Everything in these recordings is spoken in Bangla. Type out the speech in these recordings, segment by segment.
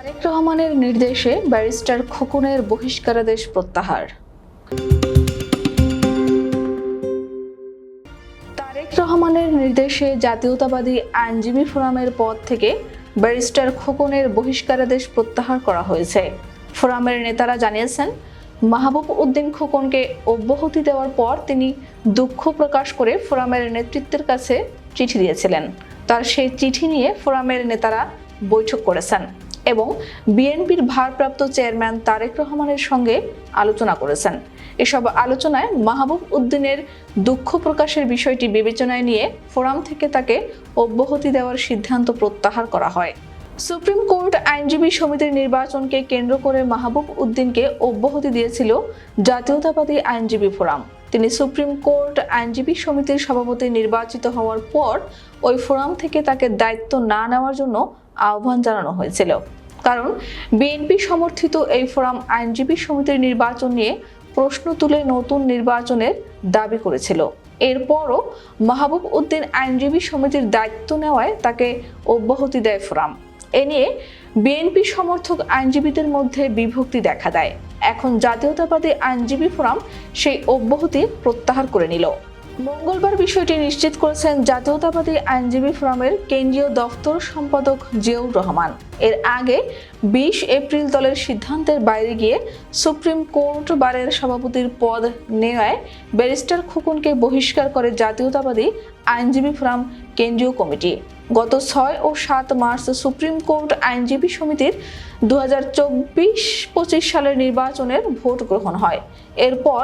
তারেক রহমানের নির্দেশে ব্যারিস্টার খোকনের বহিষ্কারাদেশ প্রত্যাহার। তারেক রহমানের নির্দেশে জাতীয়তাবাদী আইনজীবী ফোরামের পদ থেকে ব্যারিস্টার খোকনের বহিষ্কারাদেশ প্রত্যাহার করা হয়েছে। ফোরামের নেতারা জানিয়েছেন, মাহবুব উদ্দিন খোকনকে অব্যাহতি দেওয়ার পর তিনি দুঃখ প্রকাশ করে ফোরামের নেতৃত্বের কাছে চিঠি দিয়েছিলেন। তার সেই চিঠি নিয়ে ফোরামের নেতারা বৈঠক করেছেন। এবং বিএনপির ভারপ্রাপ্ত চেয়ারম্যান তারেক রহমানের সঙ্গে আলোচনা করেছেন। এসব আলোচনায় মাহবুব উদ্দিনের দুঃখ প্রকাশের বিষয়টি বিবেচনায় নিয়ে ফোরাম থেকে তাকে অব্যাহতি দেওয়ার সিদ্ধান্ত প্রত্যাহার করা হয়। সুপ্রিম কোর্ট আইনজীবী সমিতির নির্বাচনকে কেন্দ্র করে মাহবুব উদ্দিনকে অব্যাহতি দিয়েছিল জাতীয়তাবাদী আইনজীবী ফোরাম। তিনি সুপ্রিম কোর্ট আইনজীবী সমিতির সভাপতি নির্বাচিত হওয়ার পর ওই ফোরাম থেকে তাকে দায়িত্ব না নেওয়ার জন্য আহ্বান জানানো হয়েছিল। কারণ, বিএনপি সমর্থিত এই ফোরাম আইনজীবী সমিতির নির্বাচন নিয়ে প্রশ্ন তুলে নতুন নির্বাচনের দাবি করেছিল। এরপরও মাহবুব উদ্দিন আইনজীবী সমিতির দায়িত্ব নেওয়ায় তাকে অব্যাহতি দেয় ফোরাম। এ নিয়ে বিএনপি সমর্থক আইনজীবীদের মধ্যে বিভক্তি দেখা দেয়। এখন জাতীয়তাবাদী আইনজীবী ফোরাম সেই অব্যাহতি প্রত্যাহার করে নিল। মঙ্গলবার বিষয়টি নিশ্চিত করেছেন জাতীয়তাবাদী আইনজীবী ফোরামের কেন্দ্রীয় দফতর সম্পাদক জিয়াউর রহমান। এর আগে বিশ এপ্রিল দলের সিদ্ধান্তের বাইরে গিয়ে সুপ্রিম কোর্ট বারের সভাপতির পদ নেওয়ায় ব্যারিস্টার খোকনকে বহিষ্কার করে জাতীয়তাবাদী আইনজীবী ফোরাম কেন্দ্রীয় কমিটি। গত ছয় ও সাত মার্চ সুপ্রিম কোর্ট আইনজীবী সমিতির দু হাজার চব্বিশ পঁচিশ সালের নির্বাচনের ভোট গ্রহণ হয়। এরপর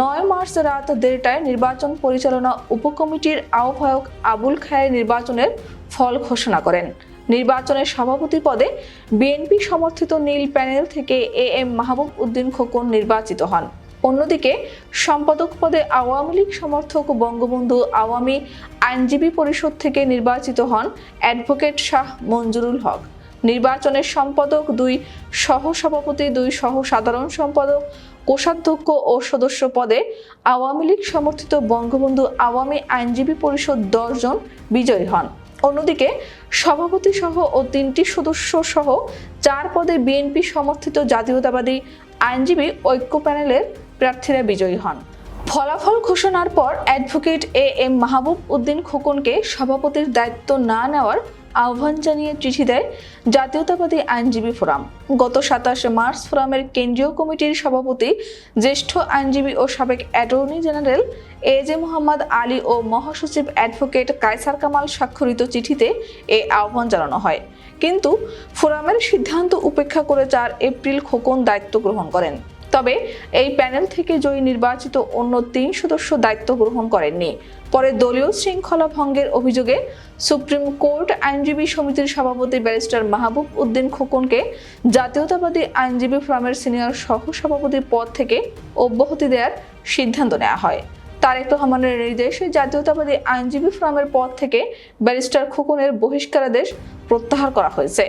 নয় মার্চ রাত দেড়টায় নির্বাচন পরিচালনা উপকমিটির আহ্বায়ক আবুল খায়ের নির্বাচনের ফল ঘোষণা করেন। নির্বাচনের সভাপতি পদে বিএনপি সমর্থিত নীল প্যানেল থেকে এ এম মাহবুব উদ্দিন খোকন নির্বাচিত হন। অন্যদিকে সম্পাদক পদে আওয়ামী লীগ সমর্থক বঙ্গবন্ধু আওয়ামী আইনজীবী পরিষদ থেকে নির্বাচিত হন অ্যাডভোকেট শাহ মঞ্জুরুল হক। নির্বাচনের সম্পাদক দুই সহ সভাপতি দুই সহ সাধারণ সম্পাদক, কোষাধ্যক্ষ ও সদস্য পদে আওয়ামী লীগ সমর্থিত বঙ্গবন্ধু আওয়ামী আইনজীবী পরিষদ জন বিজয়ী হন। অন্যদিকে সভাপতি সহ ও তিনটি সদস্য সহ চার পদে বিএনপি সমর্থিত জাতীয়তাবাদী আইনজীবী ঐক্য প্যানেলের প্রার্থীরা বিজয়ী হন। ফলাফল ঘোষণার পর advocate A M Mahbub Uddin খোকনকে সভাপতির দায়িত্ব না নেওয়ার আহ্বান জানিয়ে চিঠি দেয় জাতীয়তাবাদী আইনজীবী ফোরাম। গত সাতাশে মার্চ ফোরামের কেন্দ্রীয় কমিটির সভাপতি, জ্যেষ্ঠ আইনজীবী ও সাবেক attorney general A J Mohammad Ali ও মহাসচিব অ্যাডভোকেট কায়সার কামাল স্বাক্ষরিত চিঠিতে এ আহ্বান জানানো হয়। কিন্তু ফোরামের সিদ্ধান্ত উপেক্ষা করে চার এপ্রিল খোকন দায়িত্ব গ্রহণ করেন। তবে এই প্যানেল থেকে জয়ী নির্বাচিত অন্য তিন সদস্য দায়িত্ব গ্রহণ করেননি। পরে দলীয় শৃঙ্খলা ভঙ্গের অভিযোগে সুপ্রিম কোর্ট আইনজীবী সমিতির সভাপতি ব্যারিস্টার মাহবুব উদ্দিন খোকনকে জাতীয়তাবাদী আইনজীবী ফোরামের সিনিয়র সহ সভাপতি পদ থেকে অব্যাহতি দেওয়ার সিদ্ধান্ত নেওয়া হয়। তারেক রহমানের নির্দেশে জাতীয়তাবাদী আইনজীবী ফোরামের পদ থেকে ব্যারিস্টার খোকনের বহিষ্কারাদেশ প্রত্যাহার করা হয়েছে।